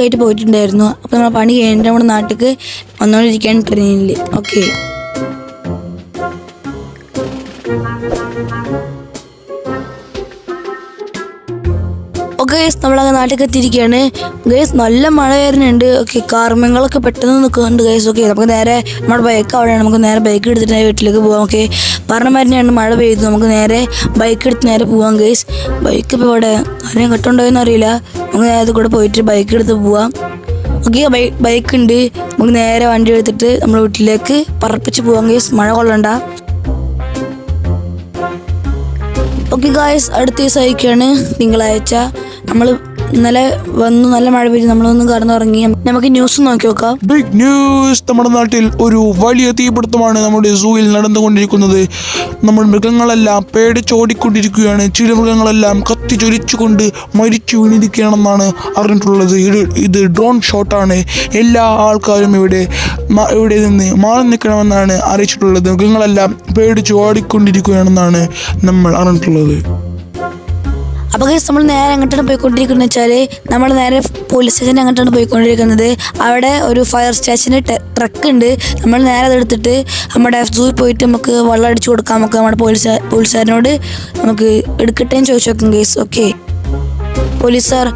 ആയിട്ട് പോയിട്ടുണ്ടായിരുന്നു. അപ്പോൾ നമ്മൾ പണി കഴിഞ്ഞിട്ട് നമ്മുടെ നാട്ടിലേക്ക് വന്നുകൊണ്ടിരിക്കുകയാണ് ട്രെയിനിൽ ഓക്കെ ഗൈസ് നമ്മളങ്ങ് നാട്ടിലേക്ക് എത്തിയിരിക്കുകയാണ്. ഗേസ് നല്ല മഴ വരുന്നുണ്ട്. ഓക്കെ കാർമങ്ങളൊക്കെ പെട്ടെന്ന് നിൽക്കുന്നുണ്ട് ഗേസ് ഓക്കെ നമുക്ക് നേരെ നമ്മുടെ ബൈക്ക് അവിടെയാണ് നമുക്ക് നേരെ ബൈക്ക് എടുത്തിട്ട് വീട്ടിലേക്ക് പോകാം ഓക്കെ പറഞ്ഞ മരുന്നാണ് മഴ പെയ്തു. നമുക്ക് നേരെ ബൈക്ക് എടുത്ത് നേരെ പോവാം ഗേസ് ബൈക്ക് ഇപ്പോൾ ഇവിടെ ആരെയും കെട്ടുണ്ടോ എന്ന് അറിയില്ല നമുക്ക് നേരത്തെ കൂടെ പോയിട്ട് ബൈക്ക് എടുത്ത് പോവാം. ഓക്കെ ബൈക്ക് ഉണ്ട്. നമുക്ക് നേരെ വണ്ടി എടുത്തിട്ട് നമ്മുടെ വീട്ടിലേക്ക് പറപ്പിച്ച് പോവാം ഗൈസ് മഴ കൊള്ളണ്ട. ഓക്കെ ഗായ്സ് അടുത്ത ദിവസം അയക്കുകയാണ് തിങ്കളാഴ്ച. നമ്മൾ ഇന്നലെ വന്നു നല്ല മഴ പെയ്തു. നമ്മളൊന്ന് കടന്നുറങ്ങി. നമുക്ക് ന്യൂസ് നോക്കി നോക്കാം. ബിഗ് ന്യൂസ് നമ്മുടെ നാട്ടിൽ ഒരു വലിയ തീപിടുത്തമാണ് നമ്മുടെ സൂയിൽ നടന്നുകൊണ്ടിരിക്കുന്നത്. നമ്മൾ മൃഗങ്ങളെല്ലാം പേടിച്ചോടിക്കൊണ്ടിരിക്കുകയാണ് ചില മൃഗങ്ങളെല്ലാം കത്തി ചൊരിച്ചുകൊണ്ട് മരിച്ചു വീണിരിക്കുകയാണെന്നാണ് അറിഞ്ഞിട്ടുള്ളത്. ഇത് ഇത് ഡ്രോൺ ഷോട്ടാണ് എല്ലാ ആൾക്കാരും ഇവിടെ ഇവിടെ നിന്ന് മാറി നിൽക്കണമെന്നാണ് അറിയിച്ചിട്ടുള്ളത്. മൃഗങ്ങളെല്ലാം പേടിച്ച് ഓടിക്കൊണ്ടിരിക്കുകയാണെന്നാണ് നമ്മൾ അറിഞ്ഞിട്ടുള്ളത്. അപ്പോൾ നമ്മൾ നേരെ എങ്ങോട്ടാണ് പോയിക്കൊണ്ടിരിക്കുന്നത് വെച്ചാൽ നമ്മൾ നേരെ പോലീസ് സ്റ്റേഷൻ അങ്ങോട്ടാണ് പോയിക്കൊണ്ടിരിക്കുന്നത്. അവിടെ ഒരു ഫയർ സ്റ്റേഷന് ട്രക്ക് ഉണ്ട്. നമ്മൾ നേരെ അതെടുത്തിട്ട് നമ്മുടെ സൂയിൽ പോയിട്ട് നമുക്ക് വെള്ളം അടിച്ചു കൊടുക്കാം. നമുക്ക് നമ്മുടെ പോലീസ് പോലീസുകാരനോട് നമുക്ക് എടുക്കട്ടെ എന്ന് ചോദിച്ചു നോക്കാം ഗൈസ് ഓക്കെ പോലീസുകാർ